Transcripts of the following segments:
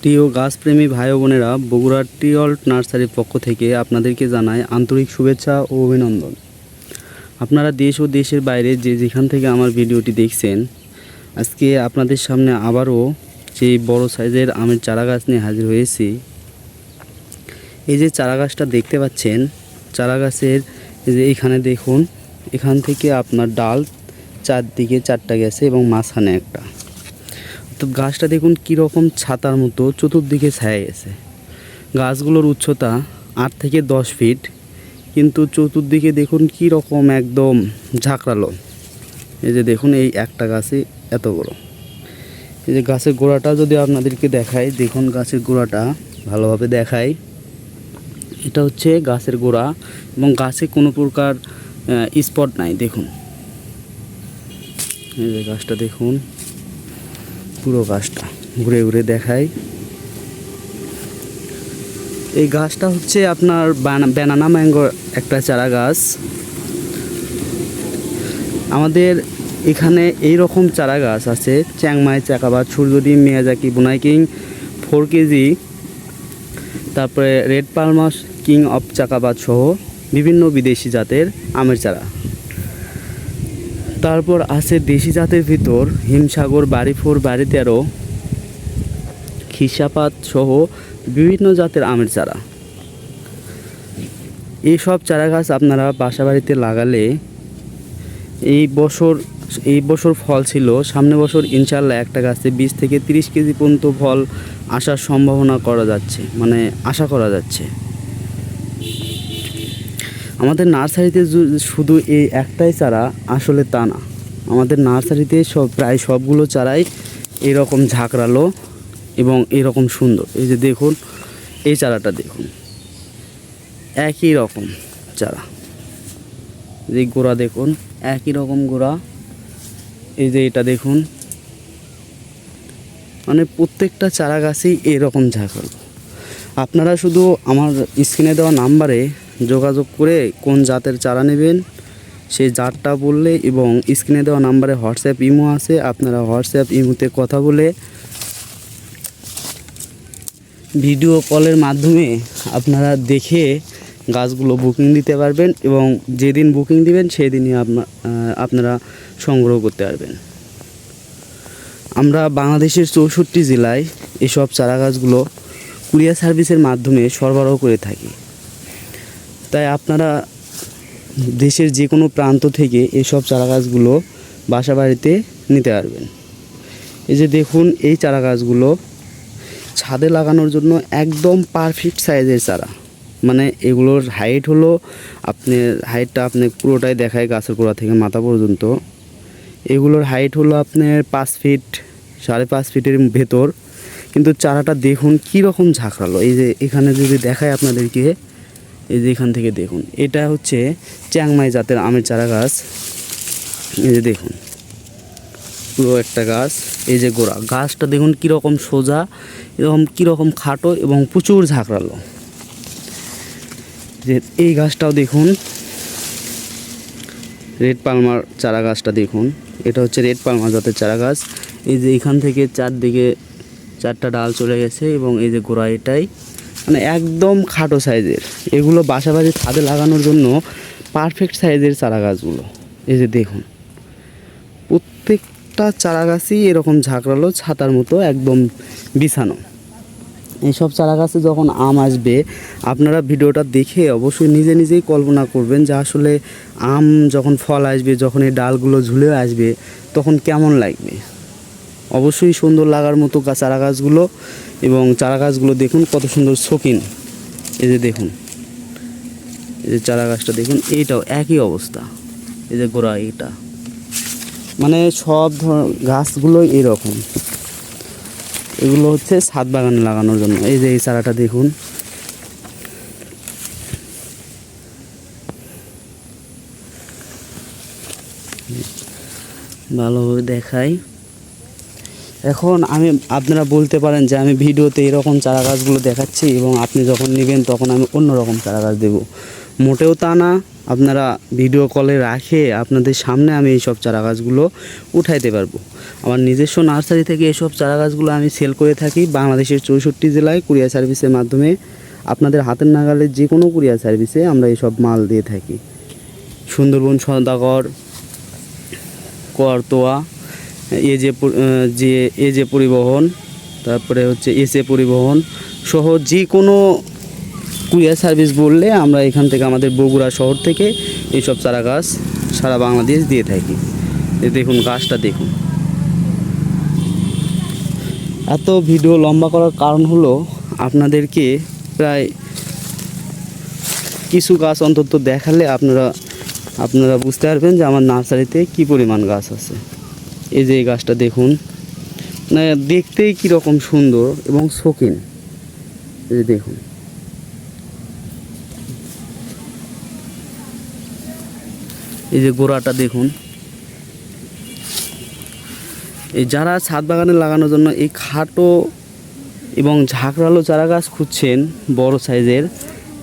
প্রিয় গাছপ্রেমী ভাই বোনেরা, বগুড়ার টিঅল্ট নার্সারির পক্ষ থেকে আপনাদেরকে জানায় আন্তরিক শুভেচ্ছা ও অভিনন্দন। আপনারা দেশ ও দেশের বাইরে যে যেখান থেকে আমার ভিডিওটি দেখছেন, আজকে আপনাদের সামনে আবারও যে বড় সাইজের আমের চারা গাছ নিয়ে হাজির হয়েছি। এই যে চারা গাছটা দেখতে পাচ্ছেন চারা গাছের যে এখানে দেখুন, এখান থেকে আপনার ডাল চারদিকে চারটা গেছে এবং মাঝখানে একটা। তো গাছটা দেখুন কীরকম ছাতার মতো চতুর্দিকে ছায়া গেছে। গাছগুলোর উচ্চতা আট থেকে দশ ফিট, কিন্তু চতুর্দিকে দেখুন কী রকম একদম ঝাঁকড়ালো। এই যে দেখুন এই একটা গাছে এত বড়। এই যে গাছের গোড়াটা যদি আপনাদেরকে দেখাই, দেখুন গাছের গোড়াটা ভালোভাবে দেখাই। এটা হচ্ছে গাছের গোড়া এবং গাছে কোনো প্রকার স্পট নাই, দেখুন। এই যে গাছটা দেখুন। পুরো গাছটা ঘুরে ঘুরে দেখাই। এই গাছটা হচ্ছে আপনার ব্যানানা ম্যাঙ্গো একটা চারা গাছ। আমাদের এখানে এই রকম চারা গাছ আছে, চ্যাংমাই চাকাবাদ সূর্যডিম, Miyazaki, Brunei King, four KG, তারপরে রেড পালমাস, কিং অফ চাকাবাদ সহ বিভিন্ন বিদেশি জাতের আমের চারা। তারপর আছে দেশি জাতের ভিতর, হিমসাগর বাড়ি ফোর বাড়ি তেরো খিসাপাত সহ বিভিন্ন জাতের আমের চারা। এইসব চারা গাছ আপনারা বাসা বাড়িতে লাগালে এই বছর এই বছর ফল ছিল, সামনে বছর ইনশাল্লাহ একটা গাছে বিশ থেকে তিরিশ কেজি পর্যন্ত ফল আসার সম্ভাবনা করা যাচ্ছে মানে আশা করা যাচ্ছে। আমাদের নার্সারিতে শুধু এই একটাই চারা, আসলে তা না। আমাদের নার্সারিতে সব, প্রায় সবগুলো চারাই এরকম ঝাঁকড়ালো এবং এরকম সুন্দর। এই যে দেখুন, এই চারাটা দেখুন। একই রকম চারা। যে গোড়া দেখুন, একই রকম গোড়া। এই যে এটা দেখুন। মানে প্রত্যেকটা চারা গাছই এরকম ঝাঁকড়ালো। আপনারা শুধু আমার স্ক্রিনে দেওয়া নাম্বারে যোগাযোগ করে কোন জাতের চারা নেবেন, সেই জাতটা বললে এবং স্ক্রিনে দেওয়া নাম্বারে হোয়াটসঅ্যাপ ইমো আছে, আপনারা হোয়াটসঅ্যাপ ইমোতে কথা বলে ভিডিও কলের মাধ্যমে আপনারা দেখে গাছগুলো বুকিং দিতে পারবেন এবং যেদিন বুকিং দিবেন সেদিনই আপনা- আপনারা সংগ্রহ করতে পারবেন। আমরা বাংলাদেশের চৌষট্টি জেলায় এসব চারা গাছগুলো কুরিয়ার সার্ভিসের মাধ্যমে সরবরাহ করে থাকি। তাই আপনারা দেশের যে কোনো প্রান্ত থেকে এসব চারা গাছগুলো বাসা বাড়িতে নিতে পারবেন। এই যে দেখুন, এই চারা গাছগুলো ছাদে লাগানোর জন্য একদম পারফেক্ট সাইজের চারা। মানে এগুলোর হাইট হলো আপনি হাইটটা আপনি পুরোটাই দেখায় গাছের গোড়া থেকে মাথা পর্যন্ত। এগুলোর হাইট হলো আপনার পাঁচ ফিট সাড়ে পাঁচ ফিটের ভেতর। কিন্তু চারাটা দেখুন কী রকম ঝাঁকড়ালো। এই যে এখানে যদি দেখায় আপনাদেরকে এই যে এখান থেকে দেখুন, এটা হচ্ছে চ্যাংমাই জাতের আমের চারা গাছ। এই যে দেখুন, পুরো একটা গাছ, এই যে গোড়া। গাছটা দেখুন কীরকম সোজা, এরকম কীরকম খাটো এবং প্রচুর ঝাঁকড়ালো। যে এই গাছটাও দেখুন, রেড পালমার চারা গাছটা দেখুন। এটা হচ্ছে রেড পালমার জাতের চারা গাছ। এই যে এখান থেকে চারদিকে চারটা ডাল চলে গেছে এবং এই যে গোড়া এটাই। মানে একদম খাটো সাইজের। এগুলো বাসা বাড়ির ছাদে লাগানোর জন্য পারফেক্ট সাইজের চারা গাছগুলো এই যে দেখুন, প্রত্যেকটা চারা গাছই এরকম ঝাঁকড়ালো, ছাতার মতো একদম বিছানো। এইসব চারা গাছে যখন আম আসবে, আপনারা ভিডিওটা দেখে অবশ্যই নিজে নিজেই কল্পনা করবেন যে আসলে আম যখন ফল আসবে, যখন এই ডালগুলো ঝুলে আসবে, তখন কেমন লাগবে? অবশ্যই সুন্দর লাগার মতো চারা গাছগুলো এবং চারা গাছগুলো দেখুন কত সুন্দর শৌখিন। এই যে দেখুন, এই যে চারা গাছটা দেখুন, এইটাও একই অবস্থা। এই যে গোড়া এইটা মানে সব ধর, গাছগুলোই এরকম। এগুলো হচ্ছে ছাদ বাগানে লাগানোর জন্য। এই যে এই চারাটা দেখুন। ভালোভাবে দেখাই। এখন আমি, আপনারা বলতে পারেন যে আমি ভিডিওতে এরকম চারা গাছগুলো দেখাচ্ছি এবং আপনি যখন নেবেন তখন আমি অন্য রকম চারা গাছ দেবো। মোটেও তা না, আপনারা ভিডিও কলে রাখে আপনাদের সামনে আমি এই সব চারা গাছগুলো উঠাইতে পারব। আমার নিজস্ব নার্সারি থেকে এসব চারা গাছগুলো আমি সেল করে থাকি বাংলাদেশের চৌষট্টি জেলায় কুরিয়ার সার্ভিসের মাধ্যমে। আপনাদের হাতের নাগালের যে কোনো কুরিয়ার সার্ভিসে আমরা এইসব মাল দিয়ে থাকি। সুন্দরবন সদাগর করতোয়া এ যে এ যে পরিবহন, তারপরে হচ্ছে এসে পরিবহন সহ যে কোনো কুরিয়ার সার্ভিস বললে আমরা এখান থেকে আমাদের বগুড়া শহর থেকে এইসব চারা গাছ সারা বাংলাদেশ দিয়ে থাকি। দেখুন গাছটা দেখুন। এত ভিডিও লম্বা করার কারণ হলো আপনাদেরকে প্রায় কিছু গাছ অন্তত দেখালে আপনারা আপনারা বুঝতে পারবেন যে আমার নার্সারিতে কি পরিমাণ গাছ আছে। এই যে এই গাছটা দেখুন মানে দেখতেই কীরকম সুন্দর এবং শৌখিন। এই দেখুন। এই যে গোড়াটা দেখুন। এই যারা ছাদ বাগানে লাগানোর জন্য এই খাটো এবং ঝাঁকড়ালো চারা গাছ খুঁজছেন, বড় সাইজের,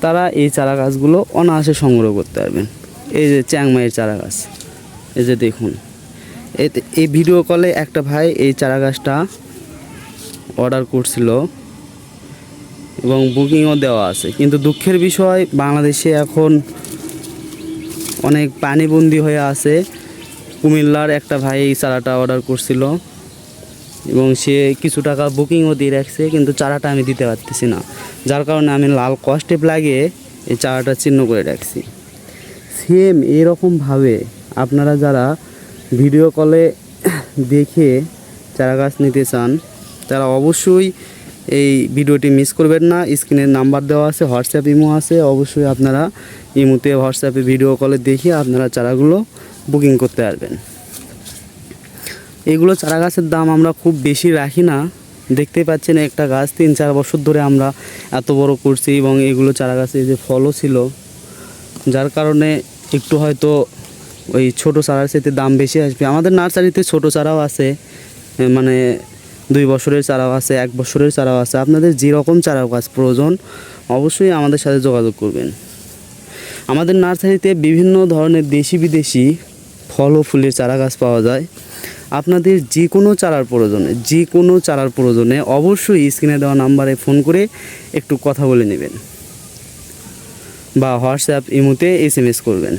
তারা এই চারা গাছগুলো অনায়াসে সংগ্রহ করতে পারবেন। এই যে চ্যাংমাইয়ের চারা গাছ এই যে দেখুন। এই ভিডিও কলে একটা ভাই এই চারা গাছটা অর্ডার করছিল এবং বুকিংও দেওয়া আছে। কিন্তু দুঃখের বিষয়, বাংলাদেশে এখন অনেক পানিবন্দি হয়ে আছে। কুমিল্লার একটা ভাই এই চারাটা অর্ডার করছিল এবং সে কিছু টাকা বুকিংও দিয়ে রাখছে, কিন্তু চারাটা আমি দিতে পারতেছি না। যার কারণে আমি লাল কস্টেপ লাগিয়ে এই চারাটা চিহ্ন করে রাখছি। সেম এরকমভাবে আপনারা যারা ভিডিও কলে দেখে চারা গাছ নিতে চান, তারা অবশ্যই এই ভিডিওটি মিস করবেন না। স্ক্রিনের নাম্বার দেওয়া আছে, হোয়াটসঅ্যাপ ইমো আছে। অবশ্যই আপনারা ইমোতে, হোয়াটসঅ্যাপে ভিডিও কলে দেখে আপনারা চারাগুলো বুকিং করতে পারবেন। এগুলো চারা গাছের দাম আমরা খুব বেশি রাখি না। দেখতেই পাচ্ছেন একটা গাছ তিন চার বছর ধরে আমরা এত বড় করছি এবং এগুলো চারা গাছে যে ফলও ছিল, যার কারণে একটু হয়তো ওই ছোটো চারার সাথে দাম বেশি আসবে। আমাদের নার্সারিতে ছোট চারাও আছে মানে দুই বছরের চারাও আছে, এক বছরের চারাও আছে। আপনাদের যেরকম চারা গাছ প্রয়োজন, অবশ্যই আমাদের সাথে যোগাযোগ করবেন। আমাদের নার্সারিতে বিভিন্ন ধরনের দেশি বিদেশি ফল ও ফুলের চারা গাছ পাওয়া যায়। আপনাদের যে কোনো চারার প্রয়োজনে যে কোনো চারার প্রয়োজনে অবশ্যই স্ক্রিনে দেওয়া নাম্বারে ফোন করে একটু কথা বলে নেবেন বা হোয়াটসঅ্যাপ, ইমোতে এস করবেন।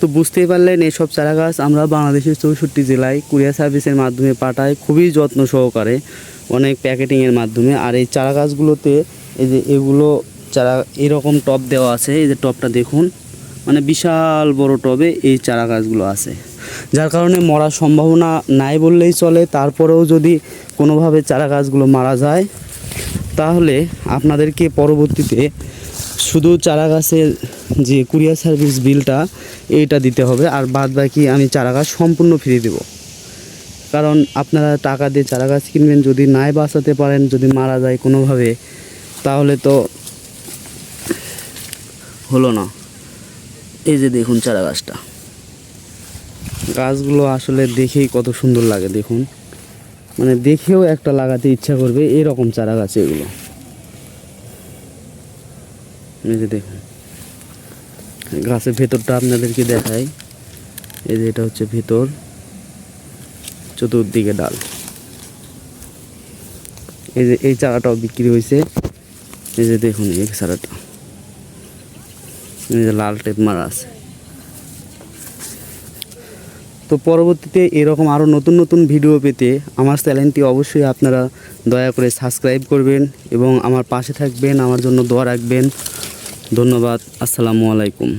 তো বুঝতেই পারলেন এইসব চারা গাছ আমরা বাংলাদেশের চৌষট্টি জেলায় কুরিয়ার সার্ভিসের মাধ্যমে পাঠাই, খুবই যত্ন সহকারে, অনেক প্যাকেটিংয়ের মাধ্যমে। আর এই চারা গাছগুলোতে এই যে এগুলো চারা, এরকম টব দেওয়া আছে, এই যে টবটা দেখুন মানে বিশাল বড় টবে এই চারা গাছগুলো আছে। যার কারণে মরার সম্ভাবনা নাই বললেই চলে, তারপরেও যদি কোনোভাবে চারা গাছগুলো মারা যায় তাহলে আপনাদেরকে পরবর্তীতে শুধু চারা গাছের যে কুরিয়ার সার্ভিস বিলটা, এইটা দিতে হবে। আর বাদ বাকি আমি চারা গাছ সম্পূর্ণ ফ্রি দেব। কারণ আপনারা টাকা দিয়ে চারা গাছ কিনবেন, যদি নাই বাঁচাতে পারেন, যদি মারা যায় কোনোভাবে, তাহলে তো হলো না। এই যে দেখুন চারা গাছটা গাছগুলো আসলে দেখেই কত সুন্দর লাগে, দেখুন। মানে দেখেও একটা লাগাতে ইচ্ছা করবে, এরকম চারা গাছ এগুলো। দেখুন, গাছের ভেতরটা আপনাদেরকে দেখাই। এই যে এটা হচ্ছে ভেতর, চতুর্দিকে ডাল। এই যে এই চারাটাও বিক্রি হয়েছে। এই যে দেখুন এই চারাটা। এই যে লাল টেপ মারা আছে। তো পরবর্তীতে এরকম আরও নতুন নতুন ভিডিও পেতে আমার চ্যানেলটি অবশ্যই আপনারা দয়া করে সাবস্ক্রাইব করবেন এবং আমার পাশে থাকবেন, আমার জন্য দোয়া রাখবেন। ধন্যবাদ, আসসালামু আলাইকুম।